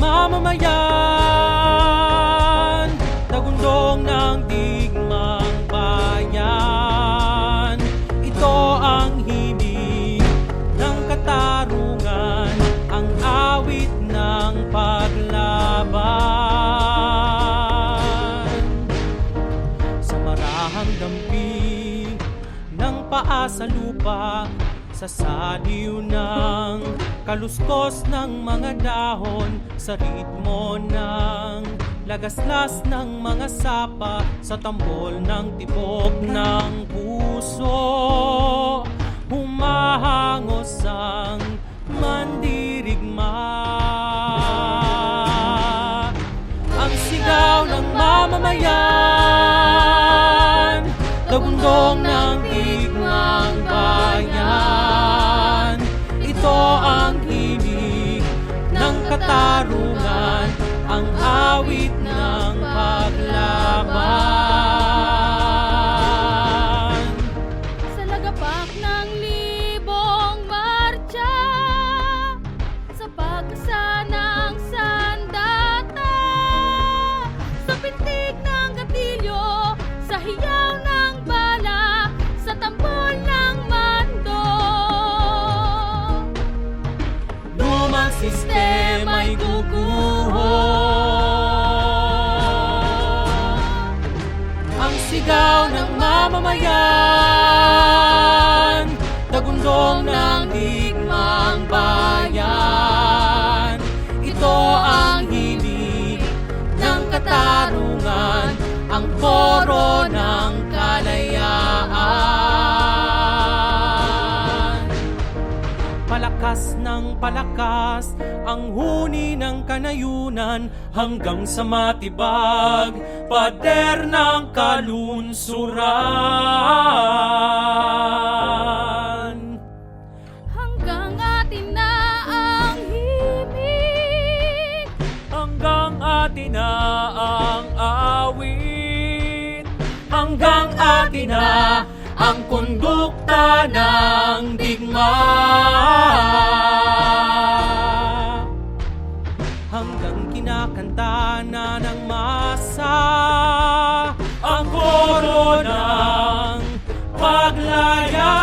mamamayan Tagundong ng digmang bayan. Ito ang himig ng katarungan Ang awit ng paglaban. Sa marahang damping ng paa sa lupa Sa saliw ng kaluskos ng mga dahon Sa ritmo ng lagaslas ng mga sapa Sa tambol ng tibok ng puso. Humahangos ang mandirigma. Ang sigaw ng mamamayan Tagundong ng Sa pagkasanang sandata Sa pintig ng gatilyo Sa hiyaw ng bala Sa tambol ng mando. Lumang sistema'y guguho Ang sigaw ng mamamayan Tagundong ng digmang Palakas ng palakas ang huni ng kanayunan hanggang sa matibag pader ng kalunsuran. Hanggang atin na ang himig Hanggang atin na ang awit Hanggang atin na ang kondukta ng digma. Hanggang kinakanta na ng masa Ang koro ng paglaya